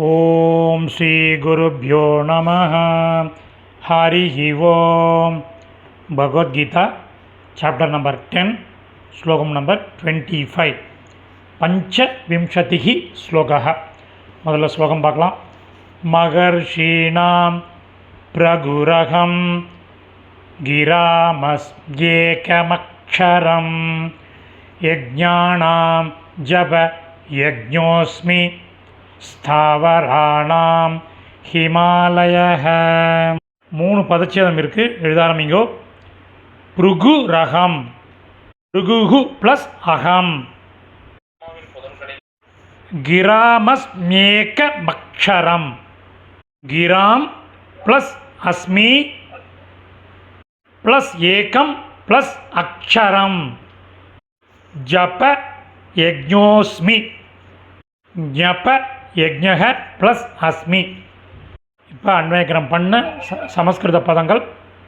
ॐ श्रीगुरुभ्यो नमः। हरिः ओं भगवद्गीता चाप्टर् नंबर टेन् श्लोकं नंबर ट्वेण्टि फैव् पञ्चविंशतिः श्लोकः। मोदल श्लोक पाकलां महर्षीणां प्रगुरहं गिरामस्येकमक्षरं। यज्ञानां जप यज्ञोऽस्मि। ஸ்தாவராணாம் ஹிமாலய மூணு பதச்சேதம் இருக்குது எழுத ஆரம்பிங்கோ ரகம் புருகுகு ப்ளஸ் அகம். கிராமஸ்மேக கிராம் ப்ளஸ் அஸ்மி ப்ளஸ் ஏகம் ப்ளஸ் அக்ஷரம். ஜப யஜ்ஞோஸ்மி. ஜப யஜ்ஞக ப்ளஸ் அஸ்மி. இப்போ அன்வயக்கரம் பண்ண ச சமஸ்கிருத பதங்கள்.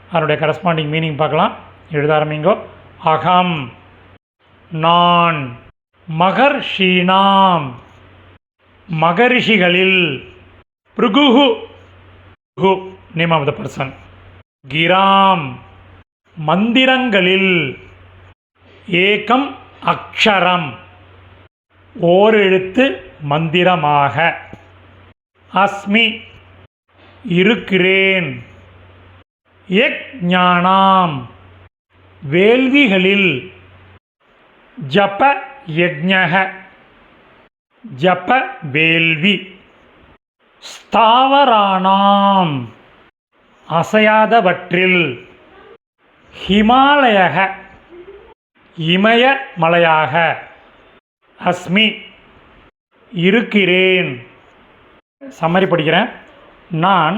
அதனுடைய கரஸ்பாண்டிங் மீனிங் பார்க்கலாம். எழுத ஆரம்பிங்கோ. அகம். நான். மகர்ஷீனாம். மகரிஷிகளில். பிருகுஹு. Who name of the person gram. மந்திரங்களில். ஏகம் அக்ஷரம். ஓரெழுத்து மந்திரமாக. அஸ்மி இருக்கிறேன். எக் ஞானாம் வேள்விகளில். ஜப யஜ்ஞக ஜப வேள்வி. ஸ்தாவராணாம் அசையாதவற்றில். ஹிமாலயக இமயமலையாக. அஸ்மி இருக்கிறேன். சம்மரி படிக்கிறேன் நான்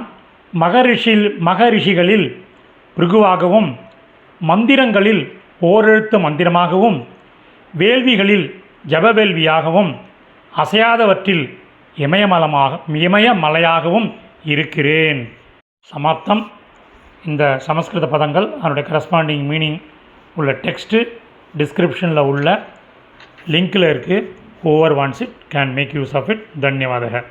மகரிஷில் மகரிஷிகளில் பிருகுவாகவும் மந்திரங்களில் ஓரெழுத்து மந்திரமாகவும் வேள்விகளில் ஜபவேள்வியாகவும் அசையாதவற்றில் இமயமலமாக இமயமலையாகவும் இருக்கிறேன். சமாப்தம். இந்த சமஸ்கிருத பதங்கள் அதனுடைய கரஸ்பாண்டிங் மீனிங் உள்ள டெக்ஸ்ட்டு டிஸ்கிரிப்ஷனில் உள்ள லிங்க்கில் இருக்குது over once it can make use of it தன்யவாதக